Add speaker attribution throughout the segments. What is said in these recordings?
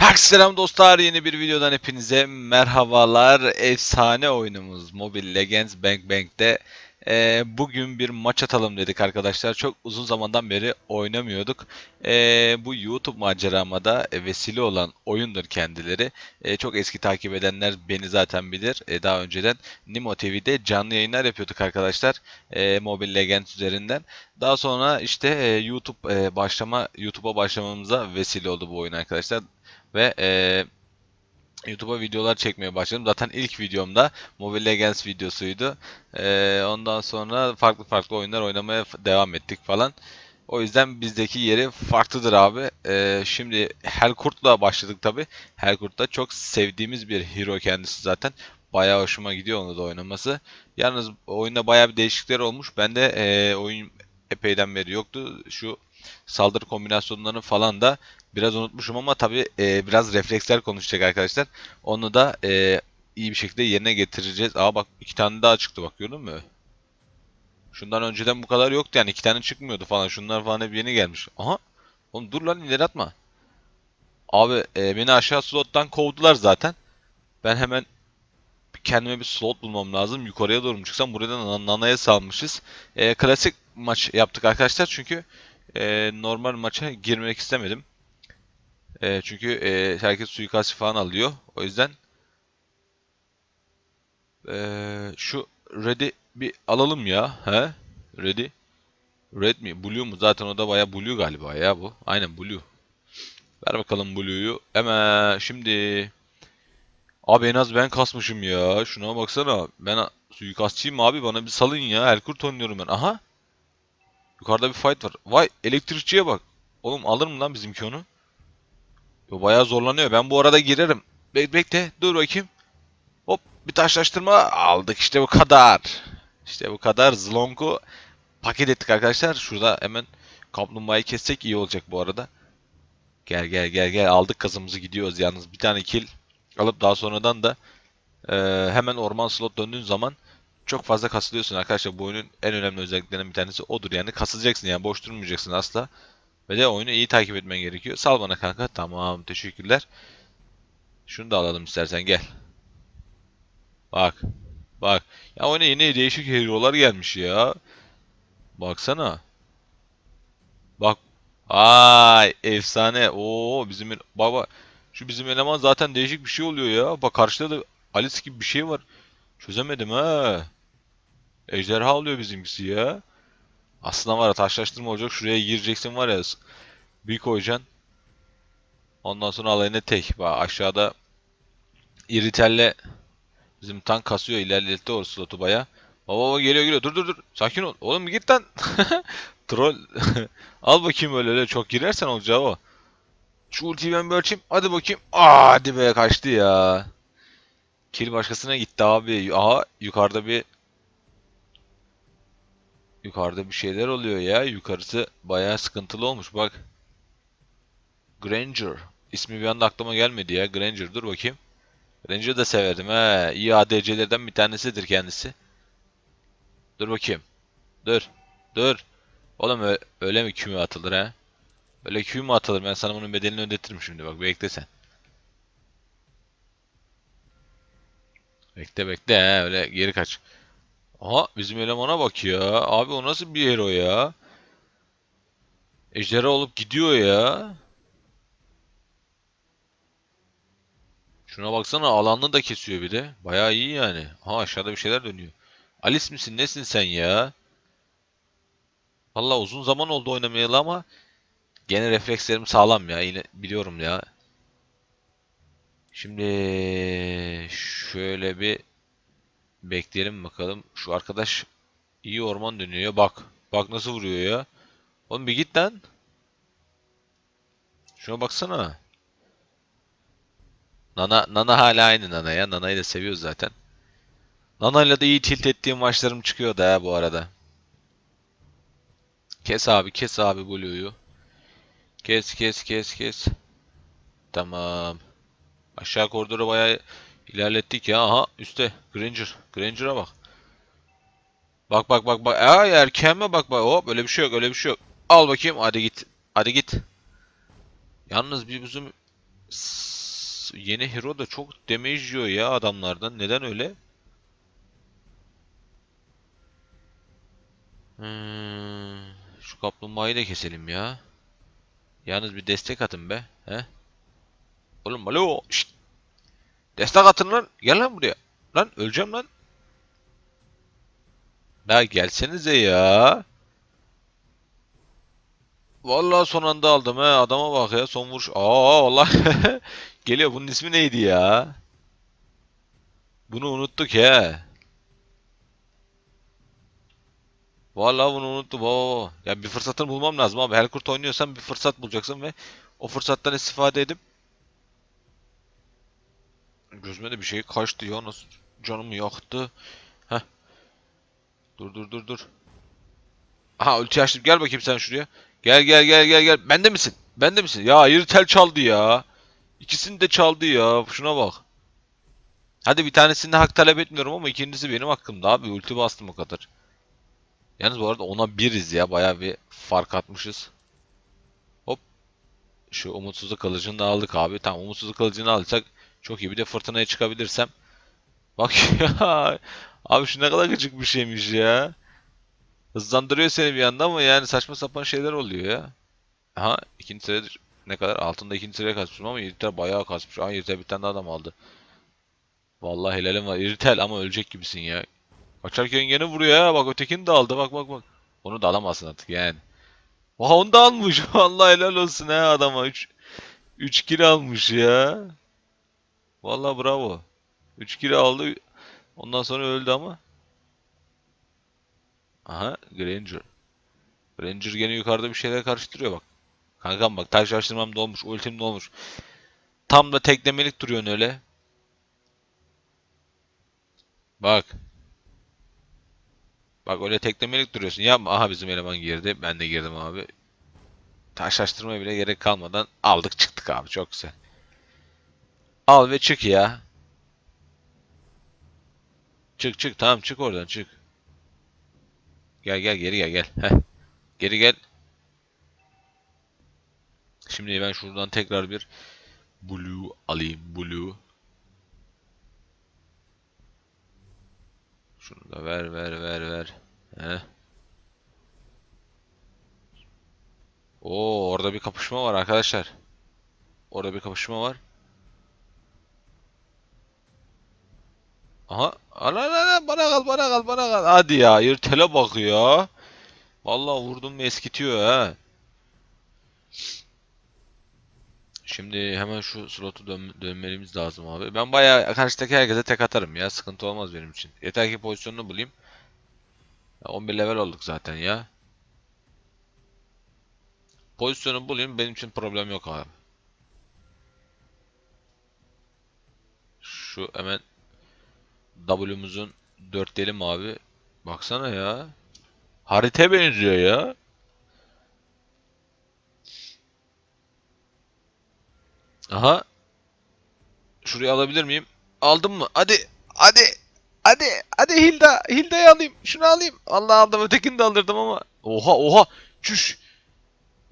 Speaker 1: Herkese selam dostlar. Yeni bir videodan hepinize merhabalar. Efsane oyunumuz Mobile Legends Bank Bank'te eee, bugün bir maç atalım dedik arkadaşlar. Çok uzun zamandan beri oynamıyorduk. Eee, bu YouTube macerama da e, vesile olan oyundur kendileri. E, çok eski takip edenler beni zaten bilir. E, daha önceden Nimo TV'de canlı yayınlar yapıyorduk arkadaşlar. E, Mobile Legends üzerinden. Daha sonra işte e, YouTube e, başlama YouTube'a başlamamıza vesile oldu bu oyun arkadaşlar ve eee, YouTube'a videolar çekmeye başladım. Zaten ilk videomda Mobile Legends videosuydu. Eee, ondan sonra farklı farklı oyunlar oynamaya devam ettik falan. O yüzden bizdeki yeri farklıdır abi. Eee, şimdi Helkurt'la başladık tabi. Helkurt çok sevdiğimiz bir hero kendisi zaten. Bayağı hoşuma gidiyor onu da oynaması. Yalnız oyunda bayağı bir değişiklikler olmuş. Ben de eee, oyun epeyden beri yoktu. Şu saldırı kombinasyonlarını falan da Biraz unutmuşum ama tabii e, biraz refleksler konuşacak arkadaşlar. Onu da e, iyi bir şekilde yerine getireceğiz. Aa bak iki tane daha çıktı bak gördün mü? Şundan önceden bu kadar yoktu yani iki tane çıkmıyordu falan. Şunlar falan hep yeni gelmiş. Aha. Oğlum dur lan ileri atma. Abi e, beni aşağı slottan kovdular zaten. Ben hemen kendime bir slot bulmam lazım. Yukarıya doğru mu çıksam buradan nan- nanaya salmışız. E, klasik maç yaptık arkadaşlar çünkü e, normal maça girmek istemedim. E, çünkü e, herkes suikast falan alıyor. O yüzden e, şu Red'i bir alalım ya. He? Red'i. Red mi? Blue mu? Zaten o da baya Blue galiba ya bu. Aynen Blue. Ver bakalım Blue'yu. Hemen şimdi. Abi en az ben kasmışım ya. Şuna baksana. Ben suikastçıyım abi. Bana bir salın ya. Erkurt oynuyorum ben. Aha. Yukarıda bir fight var. Vay elektrikçiye bak. Oğlum alır mı lan bizimki onu? Yo, bayağı zorlanıyor. Ben bu arada girerim. Be bekle. Dur bakayım. Hop bir taşlaştırma aldık. İşte bu kadar. İşte bu kadar. Zlonk'u paket ettik arkadaşlar. Şurada hemen kaplumbağayı kessek iyi olacak bu arada. Gel gel gel gel. Aldık kazımızı gidiyoruz yalnız. Bir tane kill alıp daha sonradan da eee, hemen orman slot döndüğün zaman çok fazla kasılıyorsun arkadaşlar. Bu oyunun en önemli özelliklerinden bir tanesi odur. Yani kasılacaksın yani boş durmayacaksın asla. Ve de oyunu iyi takip etmen gerekiyor. Sal bana kanka. Tamam teşekkürler. Şunu da alalım istersen gel. Bak. Bak. Ya oyuna yeni değişik hero'lar gelmiş ya. Baksana. Bak. Ay efsane. Oo bizim baba şu bizim eleman zaten değişik bir şey oluyor ya. Bak karşıda da Alice gibi bir şey var. Çözemedim ha. Ejderha oluyor bizimkisi ya. Aslında var ya taşlaştırma olacak. Şuraya gireceksin var ya. Bir koyacaksın. Ondan sonra alayına tek. Bak aşağıda İritel'le bizim tank kasıyor. ilerletti o slotu baya. Baba baba geliyor geliyor. Dur dur dur. Sakin ol. Oğlum git lan. Troll. Al bakayım öyle öyle. Çok girersen olacağı o. Şu ultiyi ben bir ölçeyim. Hadi bakayım. Aa, hadi be kaçtı ya. Kill başkasına gitti abi. Aha yukarıda bir yukarıda bir şeyler oluyor ya. Yukarısı bayağı sıkıntılı olmuş bak. Granger. İsmi bir anda aklıma gelmedi ya. Granger dur bakayım. Granger'ı da severdim he. İyi ADC'lerden bir tanesidir kendisi. Dur bakayım. Dur. Dur. Oğlum öyle mi küme atılır ha? Öyle küme atılır? Ben sana bunun bedelini ödetirim şimdi bak bekle sen. Bekle bekle he öyle geri kaç. Aha bizim elemana bak ya. Abi o nasıl bir hero ya? Ejderha olup gidiyor ya. Şuna baksana alanını da kesiyor bir de. Bayağı iyi yani. Ha aşağıda bir şeyler dönüyor. Alice misin nesin sen ya? Valla uzun zaman oldu oynamayalı ama gene reflekslerim sağlam ya. Yine biliyorum ya. Şimdi şöyle bir bekleyelim bakalım. Şu arkadaş iyi orman dönüyor. Bak. Bak nasıl vuruyor ya. Oğlum bir git lan. Şuna baksana. Nana Nana hala aynı Nana ya. Nana'yı da seviyoruz zaten. Nana'yla da iyi tilt ettiğim maçlarım çıkıyor da ha bu arada. Kes abi kes abi Blue'yu. Kes kes kes kes. Tamam. Aşağı koridoru bayağı ilerlettik ya. Aha üstte Granger. Granger'a bak. Bak bak bak bak. Ay erken mi bak bak. Hop öyle bir şey yok öyle bir şey yok. Al bakayım hadi git. Hadi git. Yalnız bir bizim yeni hero da çok damage yiyor ya adamlardan. Neden öyle? Hmm, şu kaplumbağayı da keselim ya. Yalnız bir destek atın be. He? Oğlum alo. Şşt. Destek atın lan. Gel lan buraya. Lan öleceğim lan. Ya gelsenize ya. Vallahi son anda aldım he. Adama bak ya. Son vuruş. Aa vallahi geliyor. Bunun ismi neydi ya? Bunu unuttuk he. Vallahi bunu unuttum. Oo. Ya bir fırsatını bulmam lazım abi. Helkurt oynuyorsan bir fırsat bulacaksın ve o fırsattan istifade edip gözüme de bir şey kaçtı ya. Nasıl canımı yaktı. Heh. Dur dur dur dur. Aha ulti açtım. Gel bakayım sen şuraya. Gel gel gel gel gel. Bende misin? Bende misin? Ya Yırtel çaldı ya. İkisini de çaldı ya. Şuna bak. Hadi bir tanesinde hak talep etmiyorum ama ikincisi benim hakkımda abi. Ulti bastım o kadar. Yalnız bu arada ona biriz ya. Bayağı bir fark atmışız. Hop. Şu umutsuzluk kılıcını da aldık abi. Tamam umutsuzluk kılıcını alırsak çok iyi. Bir de fırtınaya çıkabilirsem. Bak ya. Abi şu ne kadar gıcık bir şeymiş ya. Hızlandırıyor seni bir yanda ama yani saçma sapan şeyler oluyor ya. Aha ikinci sırada ne kadar? Altında ikinci sıraya kasmışım ama İritel bayağı kasmış. Aha İritel bir tane adam aldı. Vallahi helalim var. İritel ama ölecek gibisin ya. Kaçarken gene vuruyor ya. Bak ötekini de aldı. Bak bak bak. Onu da alamazsın artık yani. Oha onu da almış. Vallahi helal olsun ha adama. 3 3 kilo almış ya. Vallahi bravo. 3 kilo aldı. Ondan sonra öldü ama. Aha Granger. Granger gene yukarıda bir şeyler karıştırıyor bak. Kankam bak taş açtırmam da olmuş. Ultim de. Tam da teklemelik duruyorsun öyle. Bak. Bak öyle teklemelik duruyorsun. Yapma. Aha bizim eleman girdi. Ben de girdim abi. Taşlaştırmaya bile gerek kalmadan aldık çıktık abi. Çok güzel. Al ve çık ya. Çık çık tamam çık oradan çık. Gel gel geri gel gel. Heh. Geri gel. Şimdi ben şuradan tekrar bir blue alayım. Blue. Şunu da ver ver ver ver. Heh. Oo orada bir kapışma var arkadaşlar. Orada bir kapışma var. Aha. Ana ana ana bana kal bana kal bana kal. Hadi ya yırtele bak ya. Vallahi vurdum mu eskitiyor ha. Şimdi hemen şu slotu dön dönmemiz lazım abi. Ben bayağı karşıdaki herkese tek atarım ya. Sıkıntı olmaz benim için. Yeter ki pozisyonunu bulayım. Ya 11 level olduk zaten ya. Pozisyonu bulayım benim için problem yok abi. Şu hemen W'muzun dörtleyelim abi. Baksana ya. Harita benziyor ya. Aha. Şurayı alabilir miyim? Aldım mı? Hadi. Hadi. Hadi. Hadi Hilda. Hilda'yı alayım. Şunu alayım. Allah aldım. Ötekini de alırdım ama. Oha oha. Çüş.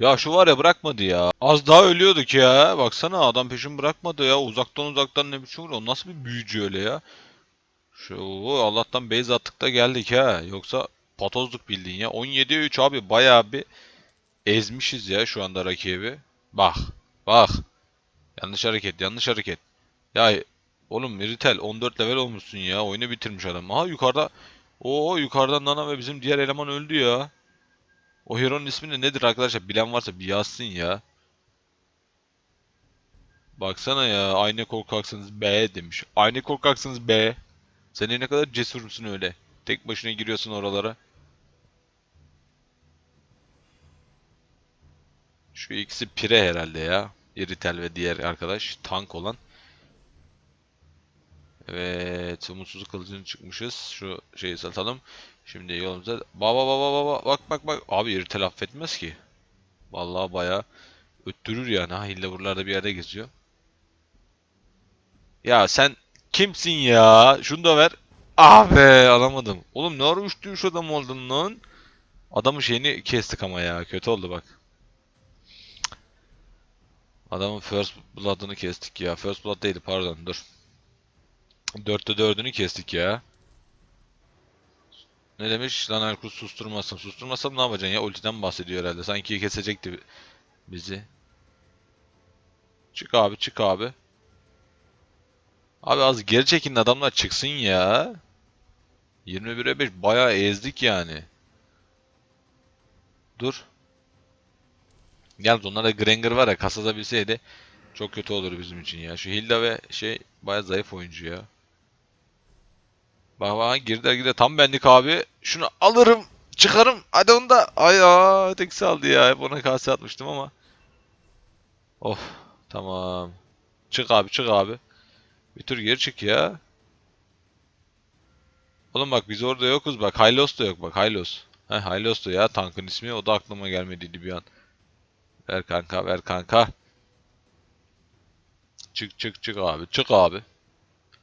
Speaker 1: Ya şu var ya bırakmadı ya. Az daha ölüyorduk ya. Baksana adam peşimi bırakmadı ya. Uzaktan uzaktan ne biçim vuruyor. Nasıl bir büyücü öyle ya. Şu Allah'tan base attık da geldik ha. Yoksa patozluk bildiğin ya. 17'ye 3 abi bayağı bir ezmişiz ya şu anda rakibi. Bak. Bak. Yanlış hareket, yanlış hareket. Ya oğlum Miritel 14 level olmuşsun ya. Oyunu bitirmiş adam. Aha yukarıda. Oo yukarıdan Nana ve bizim diğer eleman öldü ya. O hero'nun ismi de nedir arkadaşlar? Bilen varsa bir yazsın ya. Baksana ya. Aynı korkaksınız B demiş. Aynı korkaksınız B. Sen ne kadar cesursun öyle. Tek başına giriyorsun oralara. Şu ikisi pire herhalde ya. Iritel ve diğer arkadaş tank olan. Evet, umutsuzluk kılıcını çıkmışız. Şu şeyi satalım. Şimdi yolumuza baba baba baba bak bak bak abi Iritel affetmez ki. Vallahi bayağı öttürür yani. Ha hille buralarda bir yerde geziyor. Ya sen kimsin ya? Şunu da ver. Ah be alamadım. Oğlum ne ara üçlü üç adam oldun lan? Adamın şeyini kestik ama ya. Kötü oldu bak. Adamın first blood'ını kestik ya. First blood değil pardon dur. Dörtte dördünü kestik ya. Ne demiş? Lan Erkut susturmasın. Susturmasam ne yapacaksın ya? Ultiden bahsediyor herhalde. Sanki kesecekti bizi. Çık abi çık abi. Abi az geri çekin adamlar çıksın ya. 21'e 5 bayağı ezdik yani. Dur. Yalnız onlarda Granger var ya kasada bilseydi çok kötü olur bizim için ya. Şu Hilda ve şey bayağı zayıf oyuncu ya. Bak bak girdiler girdiler tam benlik abi. Şunu alırım çıkarım hadi onu da. Ay aa tek saldı ya. Hep ona kase atmıştım ama. Of tamam. Çık abi çık abi. Bir tur geri çık ya. Oğlum bak biz orada yokuz bak. Hylos da yok bak Hylos. Heh Hylos da ya tankın ismi. O da aklıma gelmediydi bir an. Ver kanka ver kanka. Çık çık çık abi çık abi.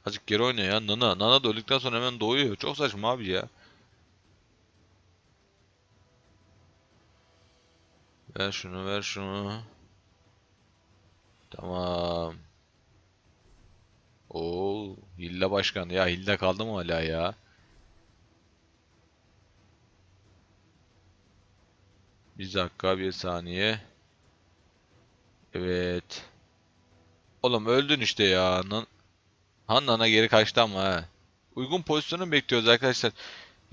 Speaker 1: Azıcık geri oyna ya. Nana. Nana da öldükten sonra hemen doğuyor. Çok saçma abi ya. Ver şunu ver şunu. Tamam. Oo, Hilda Başkan. Ya Hilda kaldı mı hala ya? Bir dakika bir saniye. Evet. Oğlum öldün işte ya. Nan Hanna'na geri kaçtı ama ha. Uygun pozisyonu bekliyoruz arkadaşlar.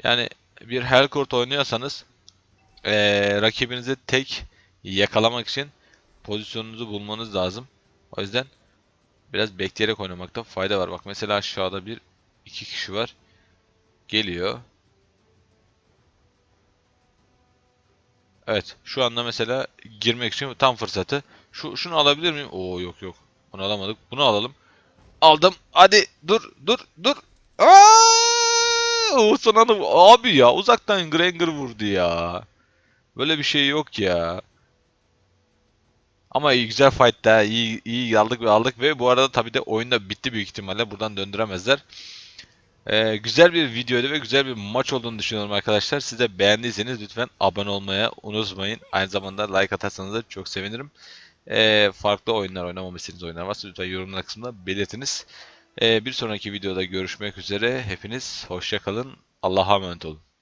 Speaker 1: Yani bir Hellcourt oynuyorsanız eee rakibinizi tek yakalamak için pozisyonunuzu bulmanız lazım. O yüzden biraz bekleyerek oynamakta fayda var. Bak mesela aşağıda bir iki kişi var. Geliyor. Evet, şu anda mesela girmek için tam fırsatı. Şu şunu alabilir miyim? Oo yok yok. Bunu alamadık. Bunu alalım. Aldım. Hadi dur dur dur. Aa! Oğuzhan Hanım abi ya uzaktan Granger vurdu ya. Böyle bir şey yok ya. Ama iyi güzel fight da iyi iyi aldık ve aldık ve bu arada tabii de oyun da bitti büyük ihtimalle buradan döndüremezler. Ee, güzel bir videoydu ve güzel bir maç olduğunu düşünüyorum arkadaşlar. Siz de beğendiyseniz lütfen abone olmaya unutmayın. Aynı zamanda like atarsanız da çok sevinirim. Ee, farklı oyunlar oynamamı istediğiniz oyunlar varsa lütfen yorumlar kısmında belirtiniz. Ee, bir sonraki videoda görüşmek üzere. Hepiniz hoşça kalın. Allah'a emanet olun.